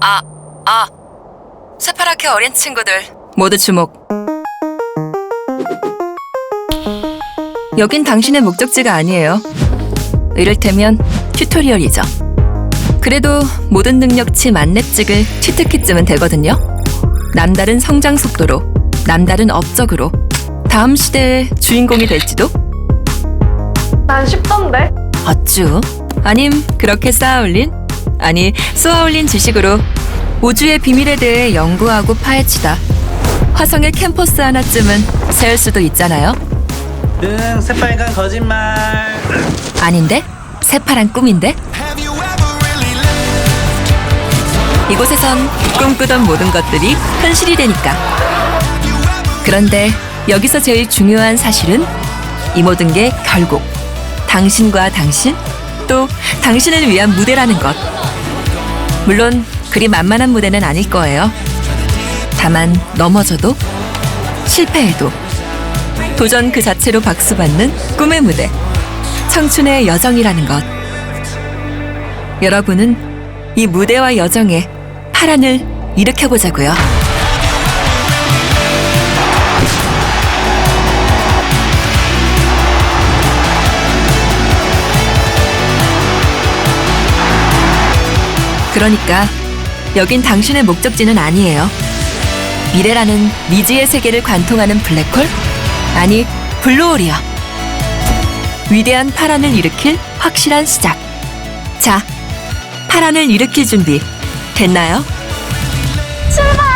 아, 아. 새파랗게 어린 친구들. 모두 주목. 여긴 당신의 목적지가 아니에요. 이를테면 튜토리얼이죠. 그래도 모든 능력치 만렙찍을 치트키쯤은 되거든요. 남다른 성장 속도로, 남다른 업적으로 다음 시대의 주인공이 될지도? 난 쉽던데. 어쭈? 아님 그렇게 쌓아올린? 아니 쏘아올린 지식으로 우주의 비밀에 대해 연구하고 파헤치다 화성의 캠퍼스 하나쯤은 세울 수도 있잖아요? 응, 새빨간 거짓말. 아닌데? 새파란 꿈인데? 이곳에선 꿈꾸던 모든 것들이 현실이 되니까. 그런데 여기서 제일 중요한 사실은 이 모든 게 결국 당신과 당신 또 당신을 위한 무대라는 것. 물론 그리 만만한 무대는 아닐 거예요. 다만 넘어져도 실패해도 도전 그 자체로 박수받는 꿈의 무대. 청춘의 여정이라는 것. 여러분은 이 무대와 여정에 파란을 일으켜보자고요. 그러니까 여긴 당신의 목적지는 아니에요. 미래라는 미지의 세계를 관통하는 블랙홀? 아니, 블루홀이요. 위대한 파란을 일으킬 확실한 시작. 자, 파란을 일으킬 준비 됐나요? 출발!